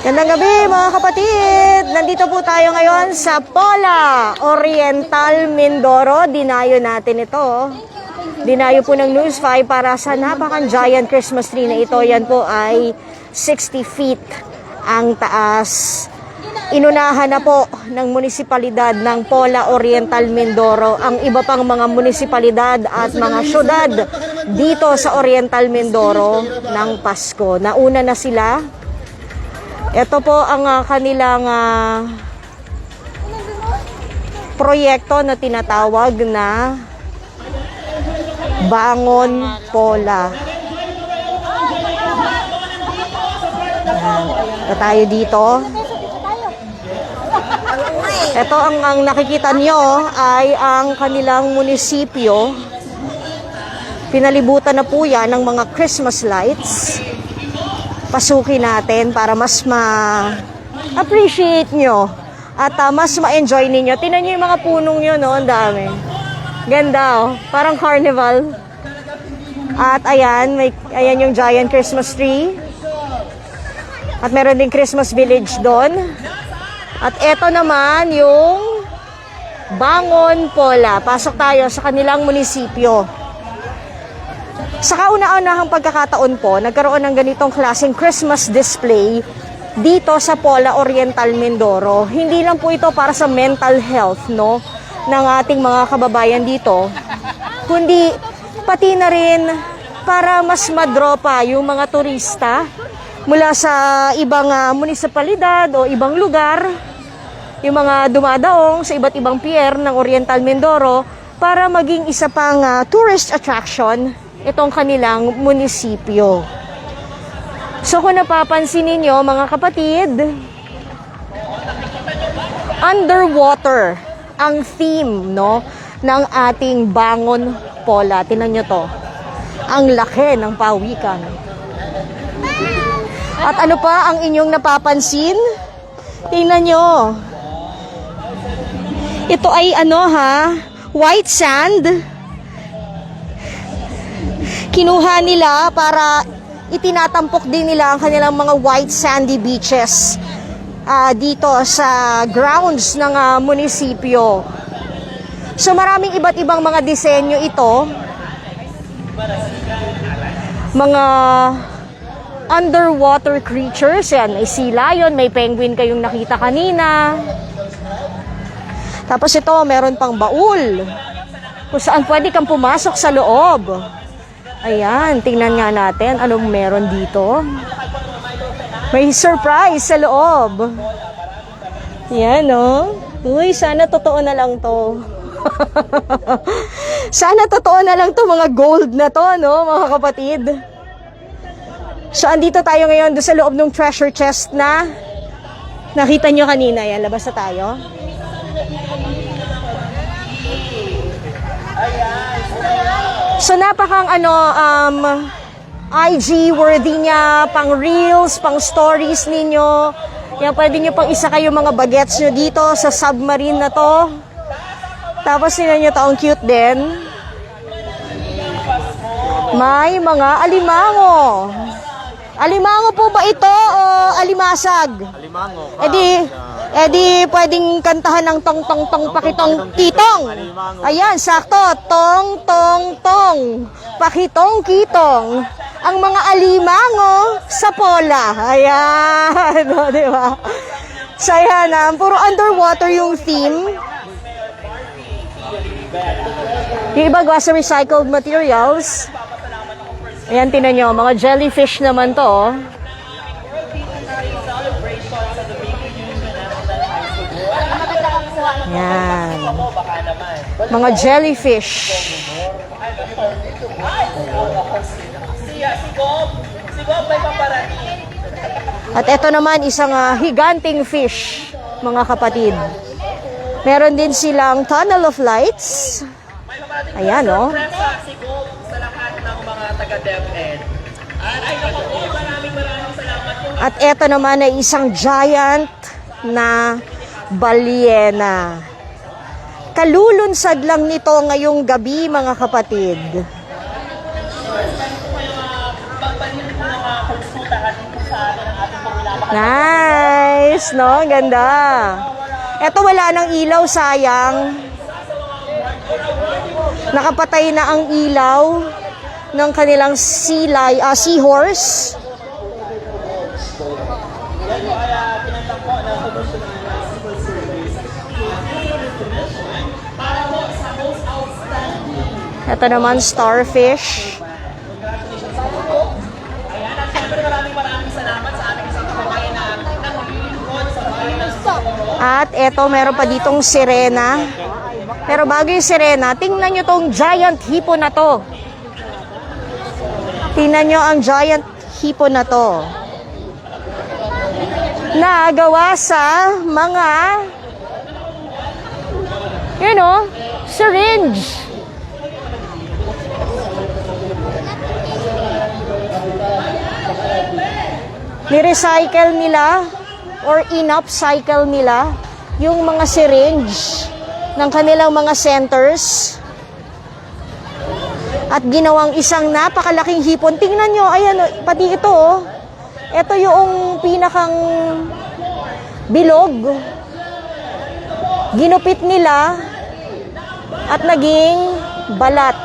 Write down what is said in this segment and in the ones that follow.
Gandang gabi mga kapatid! Nandito po tayo ngayon sa Pola, Oriental, Mindoro. Dinayo natin ito. Dinayo po ng News 5 para sa napakang giant Christmas tree na ito. Yan po ay 60 feet ang taas. Inunahan na po ng munisipalidad ng Pola Oriental Mindoro ang iba pang mga munisipalidad at mga syudad dito sa Oriental Mindoro ng Pasko. Nauna na sila. Ito po ang ah, kanilang ah, proyekto na tinatawag na Bangon Pola. Ito tayo dito. Ito ang, ang nakikita nyo ay ang kanilang munisipyo. Pinalibutan na po yan ng mga Christmas lights. Pasukin natin para mas ma-appreciate nyo at ah, mas ma-enjoy ninyo. Tinan nyo yung mga punong nyo, no? Ang dami. Ganda, oh. Parang carnival. At ayan, may, ayan yung giant Christmas tree. At meron din Christmas village doon. At eto naman yung Bangon Pola. Pasok tayo sa kanilang munisipyo. Sa kauna-unahang pagkakataon po, nagkaroon ng ganitong klaseng Christmas display dito sa Pola Oriental Mindoro. Hindi lang po ito para sa mental health no ng ating mga kababayan dito, kundi pati na rin para mas madropa yung mga turista mula sa ibang ah, munisipalidad o ibang lugar yung mga dumadaong sa iba't ibang pier ng Oriental Mindoro para maging isa pang ah, tourist attraction itong kanilang munisipyo. So kung napapansin ninyo mga kapatid, underwater ang theme no ng ating bangon pola. Tinan nyo to. Ang laki ng pawikan. At ano pa ang inyong napapansin? Tingnan nyo. Ito ay ano ha? White sand. Kinuha nila para itinatampok din nila ang kanilang mga white sandy beaches ah, dito sa grounds ng ah, munisipyo. So maraming iba't ibang mga disenyo ito. Mga underwater creatures. Yan, may sea lion, may penguin kayong nakita kanina. Tapos ito, meron pang baul. Kung saan pwede kang pumasok sa loob. Ayan, tingnan nga natin anong meron dito. May surprise sa loob. Yan, no? Uy, sana totoo na lang to. sana totoo na lang to mga gold na to, no, mga kapatid. So, andito tayo ngayon doon sa loob ng treasure chest na nakita nyo kanina. Yan, labas na tayo. So, napakang ano, um, IG worthy niya, pang reels, pang stories ninyo. Yan, pwede nyo pang isa kayo mga bagets nyo dito sa submarine na to. Tapos tingnan nyo to, ang cute din. May mga alimango. Alimango po ba ito o alimasag? Alimango. E di, eh di pwedeng kantahan ng tong tong tong pakitong kitong. Ayan, sakto. Tong tong tong. Pakitong kitong. Ang mga alimango sa pola. Ayan, o, di ba? So, ayan, ah, puro underwater yung theme. Yung iba gawa sa recycled materials. Ayan, tinan nyo, mga jellyfish naman to. oh. Yan. Mga jellyfish. At ito naman isang ah, higanting fish, mga kapatid. Meron din silang tunnel of lights. Ayan, oh. Si sa lahat ng mga taga-DepEd. Ay, naku maraming maraming salamat po. At ito naman ay isang giant na balyena. Kalulunsad lang nito ngayong gabi mga kapatid. Nice, no? Ganda. Eto wala nang ilaw, sayang. Nakapatay na ang ilaw ng kanilang sea, li- ah, seahorse. Ito naman, starfish. Ayan, at syempre maraming maraming salamat sa ating isang kababayan na naglilingkod sa bayan ng. At eto, meron pa ditong sirena. Pero bago yung sirena, tingnan nyo tong giant hippo na to. Tingnan nyo ang giant hippo na to. Na gawa sa mga, you know, syringe. Ni-recycle nila or in-upcycle nila yung mga syringe ng kanilang mga centers at ginawang isang napakalaking hipon. Tingnan nyo, ayan, pati ito, oh. Ito yung pinakang bilog. Ginupit nila at naging balat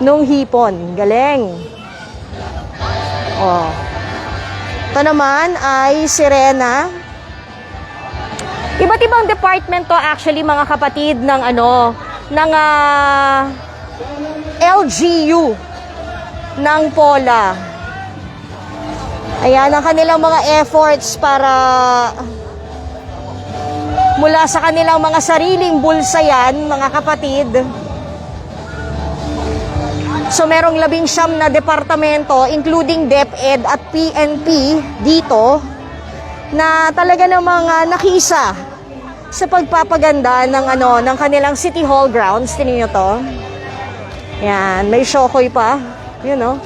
nung hipon. Galing. Oh. Ito naman ay sirena. Iba't ibang department to actually mga kapatid ng ano, ng ah, LGU ng POLA. Ayan ang kanilang mga efforts para mula sa kanilang mga sariling bulsa yan, mga kapatid. So merong labing siyam na departamento including DepEd at PNP dito na talaga namang uh, nakisa sa pagpapaganda ng ano ng kanilang City Hall grounds. Tingnan niyo to. Yan, may shokoy pa. You know.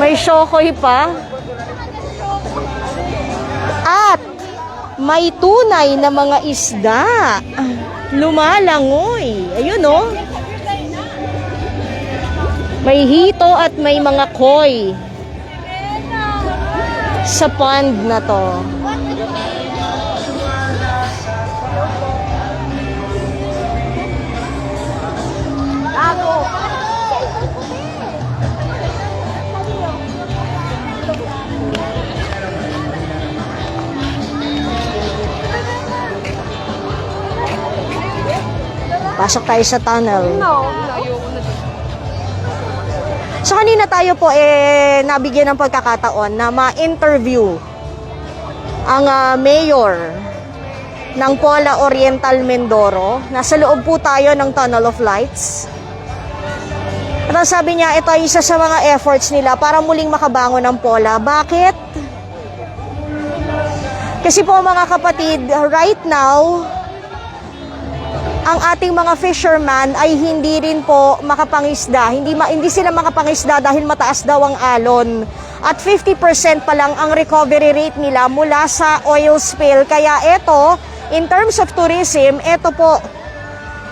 May shokoy pa. At may tunay na mga isda. Lumalangoy. Ayun, oh. May hito at may mga koi. Sa pond na to. Pasok tayo sa tunnel. So kanina tayo po eh nabigyan ng pagkakataon na ma-interview ang ah, mayor ng Pola Oriental Mindoro. Nasa loob po tayo ng Tunnel of Lights. At ang sabi niya, ito ay isa sa mga efforts nila para muling makabangon ng Pola. Bakit? Kasi po mga kapatid, right now, ang ating mga fisherman ay hindi rin po makapangisda. Hindi, ma- hindi sila makapangisda dahil mataas daw ang alon. At 50% pa lang ang recovery rate nila mula sa oil spill. Kaya ito, in terms of tourism, ito po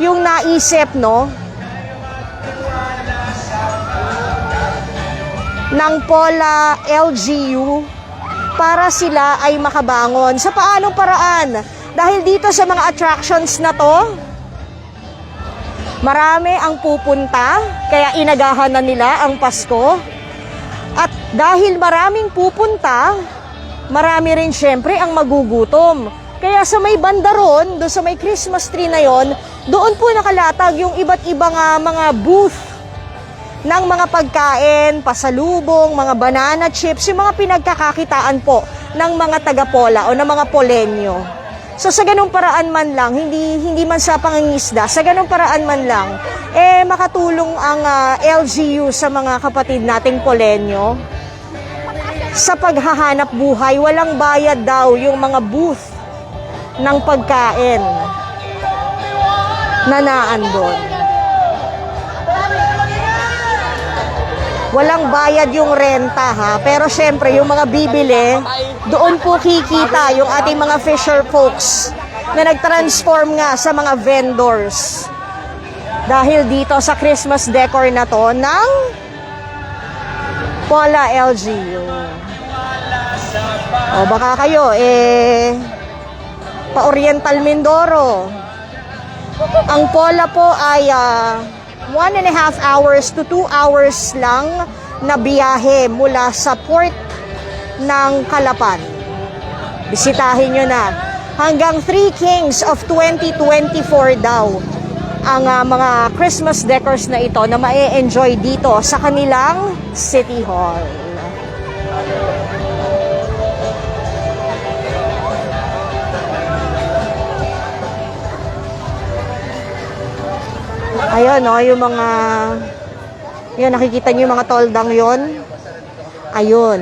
yung naisip, no? ng Pola LGU para sila ay makabangon. Sa paanong paraan? Dahil dito sa mga attractions na to, Marami ang pupunta, kaya inagahan na nila ang Pasko. At dahil maraming pupunta, marami rin syempre ang magugutom. Kaya sa may banda ron, doon sa may Christmas tree na yon, doon po nakalatag yung iba't ibang mga booth ng mga pagkain, pasalubong, mga banana chips, yung mga pinagkakakitaan po ng mga taga-pola o ng mga polenyo. So sa ganung paraan man lang, hindi hindi man sa pangingisda, sa ganung paraan man lang, eh makatulong ang ah, LGU sa mga kapatid nating polenyo sa paghahanap buhay. Walang bayad daw yung mga booth ng pagkain na naandon. Walang bayad yung renta ha. Pero syempre, yung mga bibili, doon po kikita yung ating mga fisher folks na nag-transform nga sa mga vendors. dahil dito sa Christmas decor na to ng Paula LGU. O baka kayo, eh, pa-Oriental Mindoro. Ang Pola po ay ah, one and a half hours to two hours lang na biyahe mula sa port ng Calapan. Bisitahin nyo na. Hanggang Three Kings of 2024 daw ang ah, mga Christmas decors na ito na ma-enjoy dito sa kanilang City Hall. Ayun, no, yung mga... Yun, nakikita niyo yung mga toldang yon. Ayun.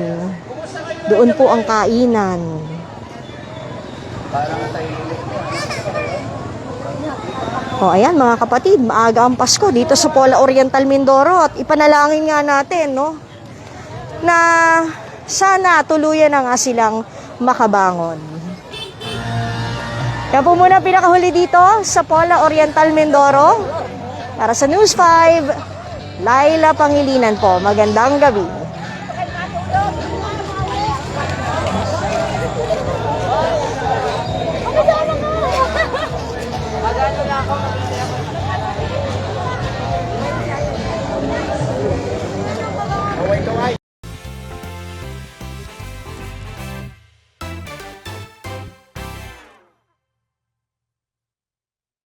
Doon po ang kainan. O, ayan mga kapatid, maaga ang Pasko dito sa Pola Oriental Mindoro at ipanalangin nga natin, no, na sana tuluyan na nga silang makabangon. Yan po muna pinakahuli dito sa Pola Oriental Mindoro. Para sa News 5, Laila Pangilinan po. Magandang gabi.